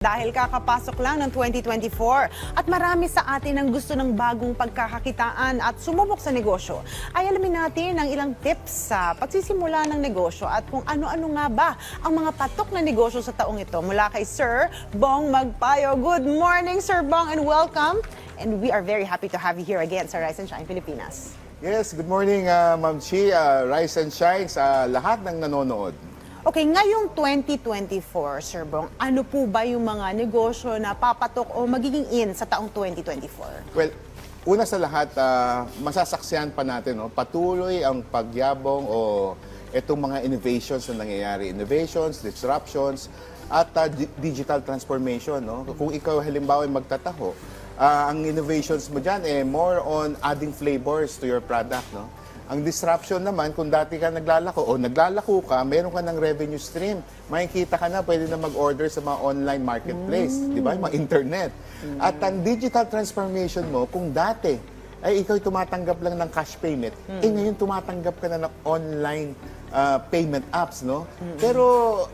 Dahil kakapasok lang ng 2024 at marami sa atin ang gusto ng bagong pagkakakitaan at sumubok sa negosyo, ay alamin natin ang ilang tips sa pagsisimula ng negosyo at kung ano-ano nga ba ang mga patok na negosyo sa taong ito. Mula kay Sir Bong Magpayo. Good morning, Sir Bong, and welcome. And we are very happy to have you here again sa Rise and Shine Pilipinas. Yes, good morning, uh, Ma'am Chi. Uh, rise and shine sa lahat ng nanonood. Okay, ngayong 2024, Sir Bong, ano po ba yung mga negosyo na papatok o magiging in sa taong 2024? Well, una sa lahat, uh, masasaksihan pa natin, no? patuloy ang pagyabong o itong mga innovations na nangyayari. Innovations, disruptions, at uh, di- digital transformation. No? Kung ikaw halimbawa ay magtataho, uh, ang innovations mo dyan, eh, more on adding flavors to your product. No? Ang disruption naman, kung dati ka naglalako o naglalako ka, meron ka ng revenue stream. Makikita ka na, pwede na mag-order sa mga online marketplace, di ba? Mga internet. At ang digital transformation mo, kung dati, ay ikaw tumatanggap lang ng cash payment, eh ngayon tumatanggap ka na ng online uh, payment apps, no? Pero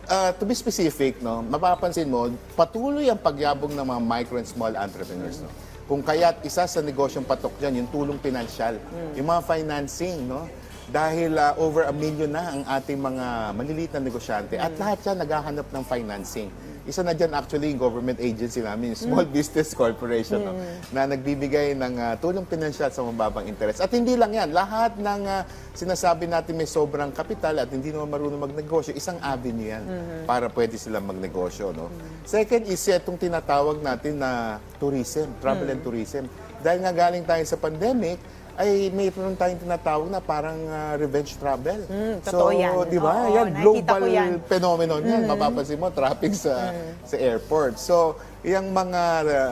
uh, to be specific, no, mapapansin mo, patuloy ang pagyabong ng mga micro and small entrepreneurs, no? Kung kaya't isa sa negosyong patok dyan, yung tulong pinansyal, yung mga financing, no? Dahil uh, over a million na ang ating mga maliliit na negosyante at lahat yan naghahanap ng financing. Isa na dyan actually yung government agency namin, Small Business Corporation, no? na nagbibigay ng uh, tulong pinansyal sa mababang interest. At hindi lang yan, lahat ng uh, sinasabi natin may sobrang kapital at hindi naman marunong magnegosyo, isang avenue yan para pwede silang magnegosyo. No? Second is itong tinatawag natin na tourism, travel and tourism. Dahil nga galing tayo sa pandemic, ay mayroon tayong tinatawag na parang ah, revenge travel. totoo so, yan. di ba? Oo, yan, global yan. phenomenon yan. Mapapansin mo, traffic sa sa airport. So, yung mga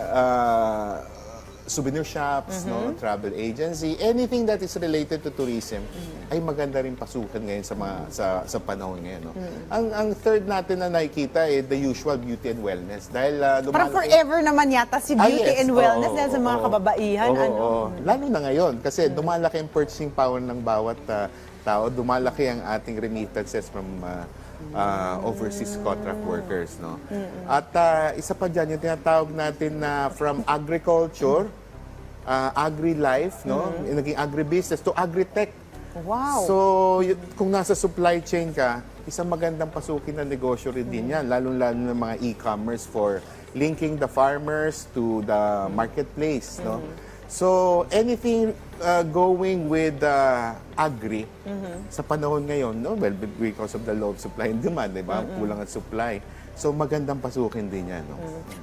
uh, souvenir shops, no, travel agency, anything that is related to tourism ay maganda rin pasukan ngayon sa mga sa sa panahon ngayon, no. Ang ang third natin na nakikita ay the usual beauty and wellness dahil uh, Parang lumalaki- forever naman yata si Ah, beauty yes. and wellness Oo, dahil sa mga oo. kababaihan. Oo, ano? oo. Lalo na ngayon kasi dumalaki ang purchasing power ng bawat ah, tao, dumalaki ang ating remittances from ah, ah, overseas contract workers, no. At ah, isa pa diyan yung tinatawag natin na from agriculture, ah, agri-life, no, naging agribusiness to agri-tech. Wow. So, y- kung nasa supply chain ka, isang magandang pasukin na negosyo rin din yan, lalong-lalo ng mga e-commerce for linking the farmers to the marketplace, no? So, anything uh, going with uh, agri sa panahon ngayon, no? Well, because of the low of supply and demand, di ba? Kulang ang supply. So, magandang pasukin din yan, no?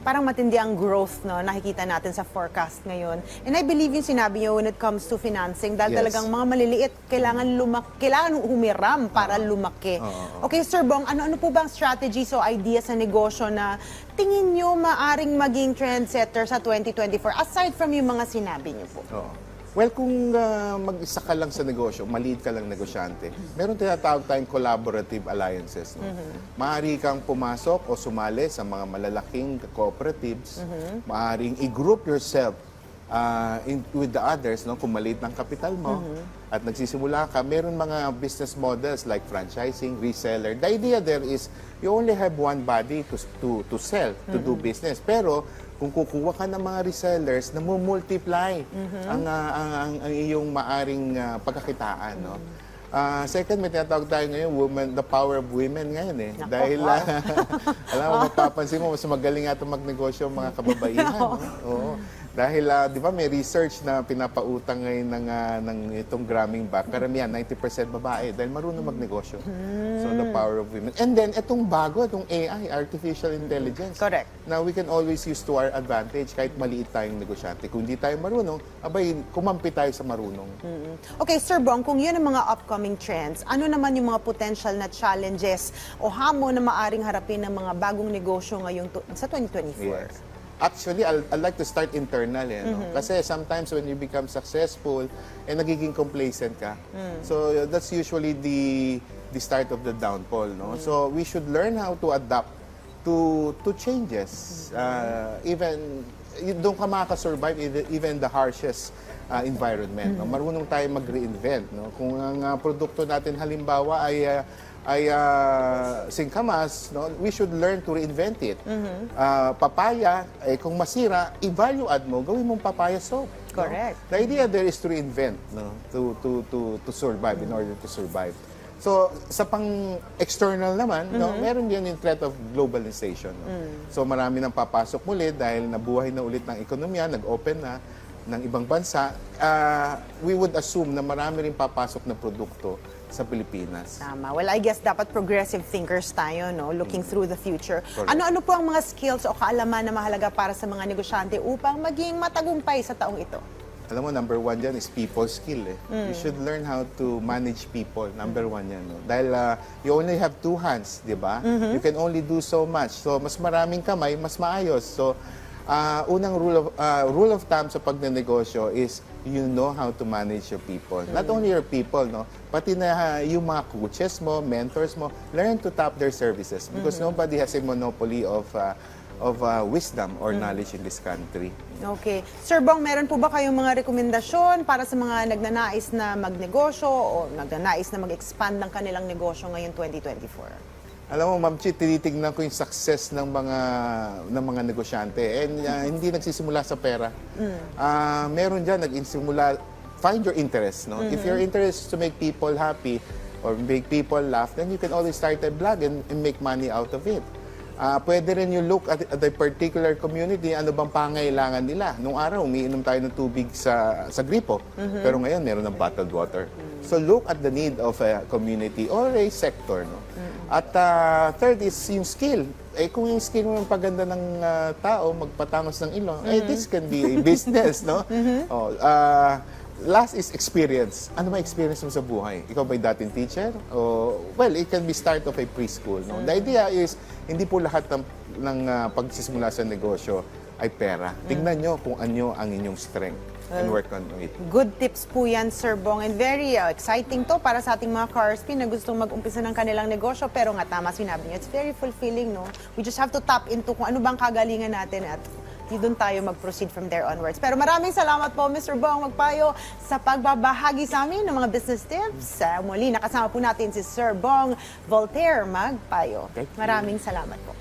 Parang matindi ang growth no nakikita natin sa forecast ngayon. And I believe yung sinabi niyo when it comes to financing dahil Yes. talagang mga maliliit kailangan lumak kailangan humiram para lumaki. Okay, Sir Bong, ano-ano po ba ang strategies o ideas sa negosyo na tingin niyo maaring maging trendsetter sa 2024 aside from yung mga sinabi niyo po? Oo. Well, kung ah, mag-isa ka lang sa negosyo, maliit ka lang negosyante, meron tinatawag tayong collaborative alliances. No? Maaari kang pumasok o sumali sa mga malalaking cooperatives. Maaaring i-group yourself ah, in, with the others, no? kung maliit ng kapital mo, at nagsisimula ka, meron mga business models like franchising, reseller. The idea there is you only have one body to, to, to sell, to do business. Pero kung kukuha ka ng mga resellers, namumultiply ang, ah, ang, ang, ang iyong maaring ah, pagkakitaan. No? Ah, second, may tinatawag tayo ngayon, woman, the power of women ngayon eh. Nako, Dahil, wow. ah, alam mo, mapapansin mo, mas magaling ata magnegosyo ang mga kababaihan. no? Oo. Dahil, ah, di ba, may research na pinapautang ngayon ng, ah, ng itong Grameen Bank. Karamihan, 90% babae dahil marunong magnegosyo. So, the power of women. And then, itong bago, itong AI, Artificial Intelligence. Correct. Na we can always use to our advantage kahit maliit tayong negosyante. Kung di tayo marunong, abay, kumampi tayo sa marunong. Okay, Sir Bong, kung yun ang mga upcoming trends, ano naman yung mga potential na challenges o hamon na maaring harapin ng mga bagong negosyo ngayong tu- sa 2024? Yes. Actually, I'll, I'd like to start internal eh, no? Kasi sometimes when you become successful, eh nagiging complacent ka. So that's usually the the start of the downfall, no? So we should learn how to adapt to to changes. Uh, even doon ka makaka-survive even- even the harshest uh, environment. No? Marunong tayo mag-reinvent. No? Kung ang uh, produkto natin halimbawa ay uh, ay uh, singkamas, no, we should learn to reinvent it. Ah, papaya, eh, kung masira, i-value add mo, gawin mong papaya soap. no? Correct. The idea there is to reinvent no, to, to, to, to survive, in order to survive. So, sa pang external naman, no, meron din yung threat of globalization. No? So, marami nang papasok muli dahil nabuhay na ulit ng ekonomiya, nag-open na ng ibang bansa. Ah, we would assume na marami rin papasok na produkto sa Pilipinas. Tama. Well, I guess dapat progressive thinkers tayo, no? Looking through the future. Ano-ano po ang mga skills o kaalaman na mahalaga para sa mga negosyante upang maging matagumpay sa taong ito? Alam mo, number one dyan is people skill. Eh. You should learn how to manage people. Number one yan. No? Dahil ah, you only have two hands, di ba? You can only do so much. So, mas maraming kamay, mas maayos. So, ah, unang rule of, ah, rule of thumb sa pagnenegosyo is you know how to manage your people. Not only your people, no? pati na ah, yung mga coaches mo, mentors mo, learn to tap their services because nobody has a monopoly of ah, of ah, wisdom or knowledge in this country. Okay. Sir Bong, meron po ba kayong mga rekomendasyon para sa mga nagnanais na magnegosyo o nagnanais na mag-expand ng kanilang negosyo ngayong 2024? Alam mo, Ma'am Chi, tinitignan ko yung success ng mga ng mga negosyante. And uh, hindi nagsisimula sa pera. Ah, meron diyan nag-insimula find your interest, no? If your interest is to make people happy or make people laugh, then you can always start a blog and, and make money out of it. Ah, pwede rin you look at, at the particular community, ano bang pangailangan nila. Nung araw, umiinom tayo ng tubig sa, sa gripo, pero ngayon meron ng bottled water. So look at the need of a community or a sector. No? At ah, third is yung skill. Eh kung yung skill mo yung paganda ng ah, tao, magpatangos ng ilong, eh this can be a business. no? Oh, ah, last is experience. Ano ba experience mo sa buhay? Ikaw ba'y dating teacher? O, well, it can be start of a preschool. No? The idea is, hindi po lahat ng, ng ah, pagsisimula sa negosyo ay pera. Tingnan nyo kung ano ang inyong strength and work on it. Good tips po yan, Sir Bong. And very uh, exciting to para sa ating mga CARSP na gustong mag-umpisa ng kanilang negosyo. Pero nga, tama sinabi niyo, it's very fulfilling, no? We just have to tap into kung ano bang kagalingan natin at doon tayo mag-proceed from there onwards. Pero maraming salamat po, Mr. Bong Magpayo, sa pagbabahagi sa amin ng mga business tips. Uh, muli, nakasama po natin si Sir Bong Voltaire Magpayo. Maraming salamat po.